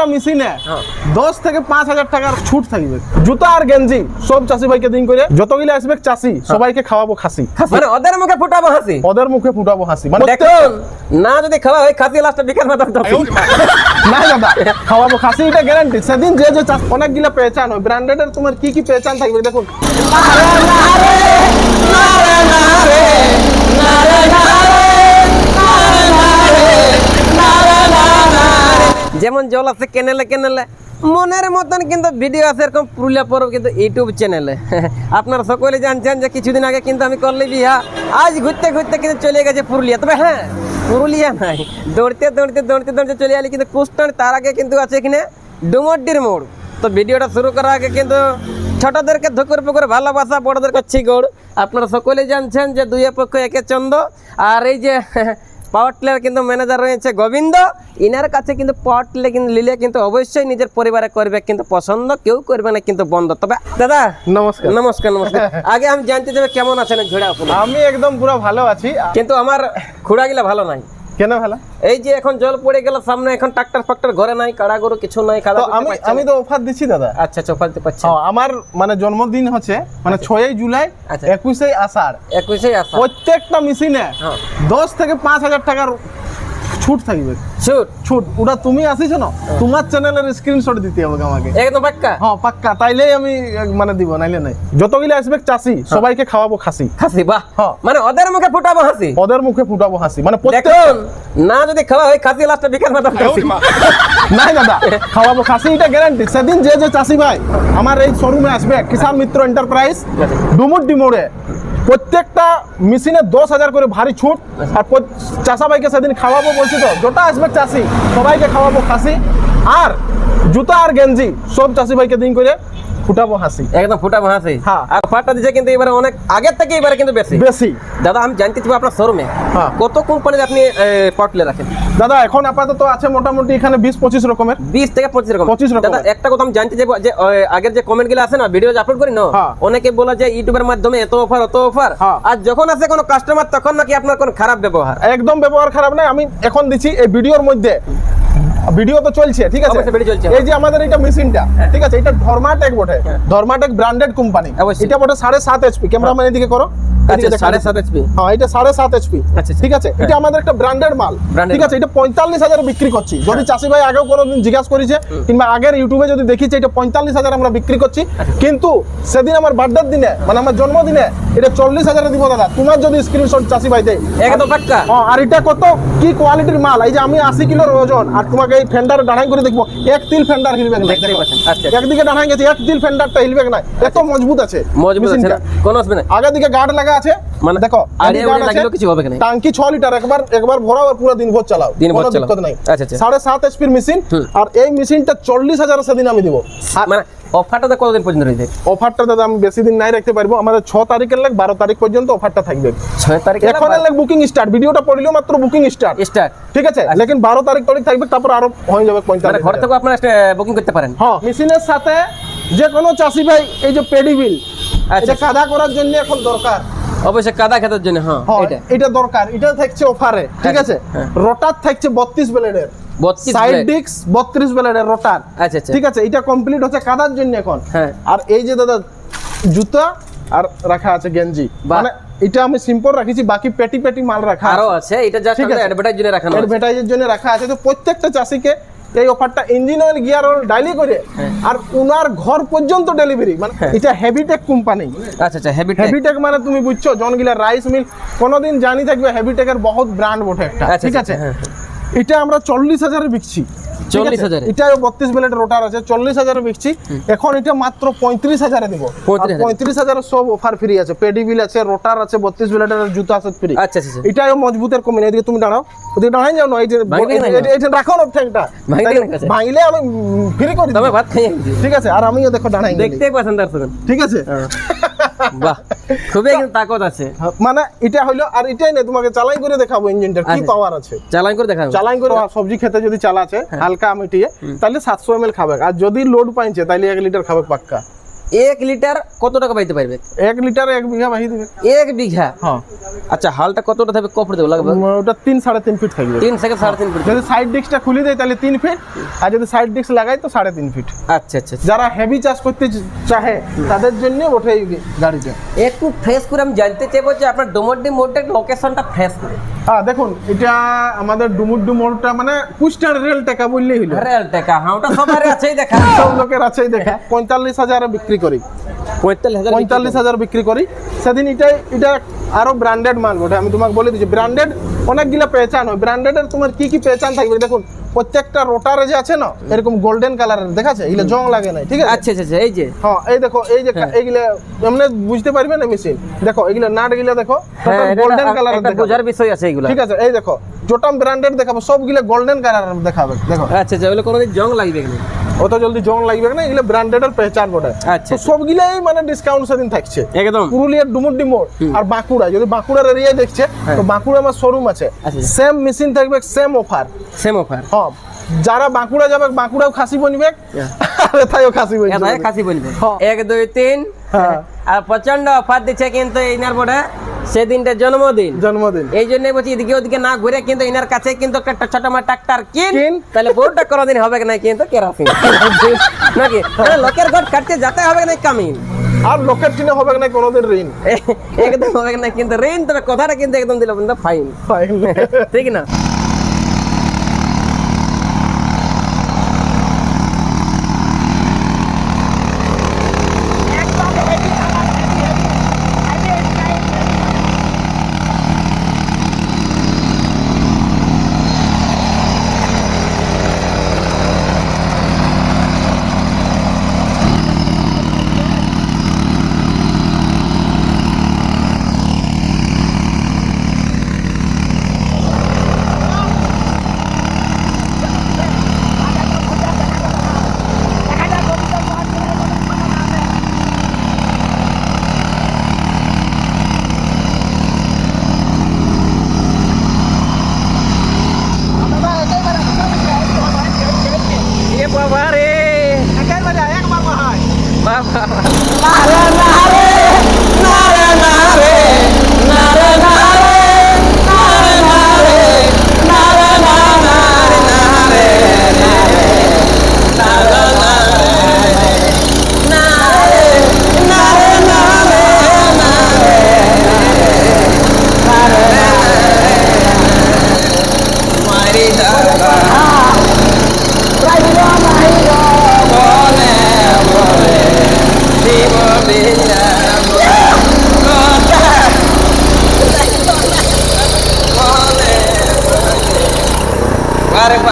প্রত্যেকটা মেশিনে হ্যাঁ। দশ থেকে পাঁচ হাজার টাকার ছুট থাকবে। জুতা আর গেঞ্জি সব চাষি ভাইকে দিন করে। যতগুলো আসবে চাষি সবাইকে খাওয়াবো খাসি। মানে ওদের মুখে ফুটাবো হাসি ওদের মুখে ফুটাবো হাসি মানে না যদি খাওয়া হয় খাসি লাস্টে মাতাম না দাদা খাওয়াবো খাসি এটা গ্যারান্টি সেদিন যে যে চাষ অনেকগুলা পেহচান হয়। ব্র্যান্ডেডের তোমার কি কি পেহচান থাকবে দেখুন। যেমন জল আছে কেনেলে কেনেলে। মনের মতন কিন্তু ভিডিও আছে এরকম পুরুলিয়া পর্ব কিন্তু ইউটিউব চ্যানেলে আপনারা সকলে জানছেন যে কিছুদিন আগে কিন্তু আমি করলি বিহা। আজ ঘুরতে ঘুরতে কিন্তু চলে গেছে পুরুলিয়া। তবে হ্যাঁ পুরুলিয়া নাই। দৌড়তে দৌড়তে দৌড়তে দৌড়তে চলে আলি কিন্তু কুস্টান তার আগে কিন্তু আছে এখানে ডুমড্ডির মোড়। তো ভিডিওটা শুরু করার আগে কিন্তু ছোটদেরকে ধুকুর পুকুর ভালোবাসা, বড়দেরকে ছিগড়। আপনারা সকলেই জানছেন যে দুই পক্ষ একে চন্দ। আর এই যে পাওয়ার টিলার কিন্তু ম্যানেজার রয়েছে গোবিন্দ। ইনার কাছে কিন্তু পাওয়ার টিলার কিন্তু লিলে কিন্তু অবশ্যই নিজের পরিবারে করবে কিন্তু পছন্দ কেউ করবে না কিন্তু বন্ধ। তবে দাদা নমস্কার। নমস্কার নমস্কার। আগে আমি জানতে চাই কেমন আছেন ঘোড়া আপনি আমি একদম পুরো ভালো আছি। কিন্তু আমার খুঁড়াগুলা ভালো নাই। কেন ভালা? এই যে এখন জল পড়ে গেল সামনে এখন ট্রাক্টর ফাক্টর ঘরে নাই কাড়া গরু কিছু নাই খাওয়া আমি আমি তো অফার দিচ্ছি দাদা। আচ্ছা চোখা দিতে পারছি আমার মানে জন্মদিন হচ্ছে মানে ছয়ই জুলাই আচ্ছা। একুশে আষাঢ়। একুশে আষাঢ়। প্রত্যেকটা মেশিনে হ্যাঁ। দশ থেকে পাঁচ হাজার টাকার ছুট থাকবে। শুট ছুট। ওটা তুমি আসিছ না? তোমার চ্যানেলের স্ক্রিনশট দিতে হবে আমাকে। একদম পাক্কা? হ্যাঁ পাক্কা। তাইলেই আমি মানে দিব নাইলে নাই। যতগুলো আসবে চাষি সবাইকে খাওয়াবো খাসি। হাসি বাহ। হ্যাঁ। মানে ওদের মুখে ফুটাবো হাসি ওদের মুখে ফুটাবো হাসি মানে প্রত্যেক না যদি খাওয়া হয় খাসি লাস্টে বিকাশ মাতাম নাই দাদা খাওয়াবো খাসি এটা গ্যারান্টি সেদিন যে যে চাষি ভাই আমার এই শোরুমে আসবে কিষান মিত্র এন্টারপ্রাইজ ডুমুর ডিমোড়ে। প্রত্যেকটা মেশিনে দশ হাজার করে ভারী ছুট আর চাষা ভাইকে সেদিন খাওয়াবো বলছি তো। যটা আসবে চাষি, সবাইকে খাওয়াবো খাসি। আর জুতা আর গেঞ্জি সব চাষি ভাইকে দিন করে ফুটাবো হাসি। একদম ফুটাবো হাসি। হ্যাঁ। আর ফাটা দিচ্ছে কিন্তু এবারে অনেক আগের থেকে এবারে কিন্তু বেশি। বেশি। দাদা আমি জানতে চাই আপনার শোরুমে। হ্যাঁ। কত কোম্পানির আপনি পটলে রাখেন? দাদা এখন আপাতত আছে মোটামুটি এখানে বিশ পঁচিশ রকমের। বিশ থেকে পঁচিশ রকম 25 রকমের। দাদা একটা কথা আমি জানতে চাইব যে আগের যে কমেন্টগুলো আছে না ভিডিও আপলোড করি না হ্যাঁ। অনেকে বলে যে ইউটিউবের মাধ্যমে এত অফার অত অফার। আর যখন আসে কোনো কাস্টমার তখন নাকি আপনার কোনো খারাপ ব্যবহার। একদম ব্যবহার খারাপ নাই। আমি এখন দিচ্ছি এই ভিডিওর মধ্যে ভিডিও তো চলছে ঠিক আছে? চলছে। এই যে আমাদের এটা মেশিনটা ঠিক আছে? এটা ধর্মাটেক বটে। ধর্মাটেক ব্র্যান্ডেড কোম্পানি। এটা বটে সাড়ে সাত এইচপি ক্যামেরাম্যান এদিকে করো। আচ্ছা এদিকে দেখা সাড়ে যাচ্ছে। সাত এইচপি হ্যাঁ এটা এইচপি আচ্ছা, আচ্ছা। ঠিক আছে? এটা আমাদের একটা ব্র্যান্ডেড মাল। ঠিক আছে? এটা পঁয়তাল্লিশ হাজার বিক্রি করছি। যদি চাষি ভাই আগেও কোনোদিন জিজ্ঞাসা করেছে কিংবা আগের ইউটিউবে যদি দেখিছে এটা আমরা বিক্রি করছি। কিন্তু সেদিন আমার বার্থডের দিনে মানে আমার জন্মদিনে এটা চল্লিশ হাজারে দিব দাদা। তোমার যদি স্ক্রিনশট চাষি ভাই দেয়। একদম পাক্কা। হ্যাঁ, আর এটা কত? কি কোয়ালিটির মাল? এই যে আমি আশি কিলোর ওজন আর তোমাকে এই ফেন্ডার ডানাই করে দেখব। এক তিল ফেন্ডার হিলবে না আচ্ছা। একদিকে ডানাই গেছে এক তিল ফেন্ডারটা হিলবে না এত মজবুত আছে মজবুত আছে। না? কোনো অসুবিধা নেই আগের দিকে গার্ড লাগা আছে? মানে দেখো আড়িয়ে লাগলেও কিছু হবে না। টাঙ্কি ছ লিটার একবার একবার ভরাও আর পুরো দিন ভর চালাও কোনো চালাও। নাই। আচ্ছা, আচ্ছা। সাত এইচপির মেশিন আর এই মেশিনটা চল্লিশ হাজার সেদিন আমি দিব। মানে অফারটা কতদিন পর্যন্ত রয়েছে অফারটা দাদা আমি বেশি দিন নাই রাখতে পারব। আমাদের ছ তারিখের লাগ বারো তারিখ পর্যন্ত অফারটা থাকবে। ছয় তারিখে এখন লাগ বুকিং স্টার্ট ভিডিওটা পড়লেও মাত্র বুকিং স্টার্ট স্টার্ট ঠিক আছে? লেকিন বারো তারিখ তারিখ থাকবে তারপর আরও হয়ে যাবে মানে পঁয়তাল্লিশ ঘর থেকে আপনারা বুকিং করতে পারেন? হ্যাঁ মেশিনের সাথে যে কোনো চাষি ভাই এই যে পেডি বিল আচ্ছা। এটা কাদা করার জন্য এখন দরকার। অবশ্যই কাদা খেতার জন্য হ্যাঁ হ্যাঁ, এটা এটা দরকার এটা থাকছে অফারে ঠিক আচ্ছা, আছে? হ্যাঁ। রোটার থাকছে বত্রিশ ব্লেডের 32 সাইড blade। ডিস্ক বত্রিশ ব্লেডের রোটার। আচ্ছা আচ্ছা। ঠিক আছে এটা কমপ্লিট হচ্ছে কাদার জন্য এখন। হ্যাঁ। আর এই যে দাদা জুতা আর রাখা আছে গেঞ্জি। মানে এটা আমি সিম্পল রাখিছি বাকি পেটি পেটি মাল রাখা আরও আছে। এটা জাস্ট ঠিক অ্যাডভার্টাইজ জন্য রাখানো আছে। অ্যাডভার্টাইজের জন্য রাখা আছে। তো প্রত্যেকটা চাষিকে এই অফারটা ইঞ্জিন অয়েল গিয়ার অয়েল ডাইলি করে হ্যাঁ। আর উনার ঘর পর্যন্ত ডেলিভারি মানে এটা হেভিটেক কোম্পানি আচ্ছা আচ্ছা হেভিটেক হেভিটেক মানে তুমি বুঝছ জনগিলা রাইস মিল কোনোদিন জানি থাকবে হেভিটেকের বহুত ব্র্যান্ড বটে একটা আচ্ছা, ঠিক আচ্ছা, আছে? হ্যাঁ, এটা আমরা চল্লিশ হাজারে বিকছি। ঠিক আছে? 40,000 এটা বত্রিশ বেলেট রোটার আছে চল্লিশ হাজারে বিকছি। এখন এটা মাত্র পঁয়ত্রিশ হাজারে দিব। পঁয়ত্রিশ হাজারে। সব অফার ফ্রি আছে। পেডি বিল আছে রোটার আছে বত্রিশ বেলেটের জুতা আছে ফ্রি আচ্ছা আচ্ছা আচ্ছা। এটাও মজবুতের কমিয়ে এদিকে তুমি দাঁড়াও। ওদিকে দাঁড়াই যাও না এই যে এইটা রাখো না ঠ্যাংটা। ভাঙলে আমি ফ্রি করে তবে ভাত খাইয়ে ঠিক আছে? আর আমিও দেখো দাঁড়াই। দেখতেই পাচ্ছেন দর্শক ঠিক আছে? বাহ খুবই কিন্তু তাকত আছে। মানে এটা হইল আর এটাই না তোমাকে চালাই করে দেখাবো ইঞ্জিনটার কি আচ্ছা। পাওয়ার আছে। চালাই করে দেখাবো। চালাই করে সবজি খেতে যদি হ্যাঁ। হালকা তাহলে সাতশো এম খাবে। আর যদি লোড পাইছে তাহলে এক লিটার খাবে পাক্কা। এক লিটার কত টাকা পাইতে পারবে? এক লিটার এক বিঘা বাহি দিবে। এক বিঘা? হ্যাঁ। আচ্ছা হালটা কতটা থাকবে? কপড় দেবো লাগবে? ওটা তিন সাড়ে তিন ফিট থাকবে। তিন থেকে সাড়ে তিন ফুট যদি সাইড ডিস্কটা খুলে দেয় তাহলে তিন ফিট। আর যদি সাইড ডিস্ক লাগাই তো সাড়ে তিন ফিট। আচ্ছা আচ্ছা আচ্ছা। যারা হেভি চাষ করতে চাহে তাদের জন্য ওঠে এই গাড়িটা। একটু ফ্রেশ করে আমি জানতে চাইব যে আপনার ডোমরডি মোড়টা লোকেশনটা ফ্রেশ করে। হ্যাঁ দেখুন এটা আমাদের ডুমুর ডুমুরটা মানে কুস্টার রেল টাকা বললেই হলো। রেল টাকা হ্যাঁ ওটা সবারই আছেই দেখা। সব লোকের আছেই দেখা। পঁয়তাল্লিশ হাজারে বিক্রি করি। পঁয়তাল্লিশ হাজার বিক্রি করি। সেদিন এটা এটা আরও ব্র্যান্ডেড মাল ওটা আমি তোমাকে বলে দিচ্ছি। ব্র্যান্ডেড অনেকগুলা পেহচান হয়। ব্র্যান্ডেডের তোমার কি কি পেহচান থাকবে? দেখুন প্রত্যেকটা রোটারে যে আছে না এরকম গোল্ডেন কালারের দেখাছে এগুলো জং লাগে না ঠিক আছে? আচ্ছা আচ্ছা আচ্ছা, এই যে। হ্যাঁ এই দেখো এই যে এইগুলা এমনি বুঝতে পারবে না মেশিন দেখো এগুলা নাট গিলা দেখো হ্যাঁ গোল্ডেন কালারের দেখাবে। বোঝার বিষয় আছে এগুলো। ঠিক আছে এই দেখো জোটাম ব্র্যান্ডেড দেখাবো সবগুলা গোল্ডেন কালারের দেখাবে দেখো। আচ্ছা আচ্ছা ওগুলো কোনোদিন জং লাগবে না অত জলদি জং লাগবে না এগুলো ব্র্যান্ডেডের পেহচান বটে আচ্ছা। সবগুলাই মানে ডিসকাউন্ট সেদিন থাকছে। একদম। পুরুলিয়ার ডুমুর ডিমোর আর বাঁকুড়া যদি বাঁকুড়ার এরিয়া দেখছে তো বাঁকুড়া আমার শোরুম আছে। আচ্ছা। সেম মেশিন থাকবে সেম অফার সেম অফার হ্যাঁ যারা বাঁকুড়া যাবে বাঁকুড়াও খাসি বনবে আর এথায়ও খাসি বনবে। এটাই খাসি হ্যাঁ। এক দুই তিন। হ্যাঁ। আর প্রচণ্ড অফার দিচ্ছে কিন্তু ইনার বড়ে সেদিনটা জন্মদিন। জন্মদিন। এই জন্য বলছি এদিকে ওদিকে না ঘুরে কিন্তু এনার কাছে কিন্তু একটা ছোট মা ট্রাক্টর কিন। তাহলে বউটা কোনোদিন হবে না কিন্তু কেরাসিন। নাকি? লোকের ঘর কাটতে যেতে হবে না কামিন? আর লোকের চিনে হবে না কোনোদিন ঋণ? একদম হবে না কিন্তু ঋণ তবে কথাটা কিন্তু একদম দিল কিন্তু ফাইন ফাইন ঠিক না?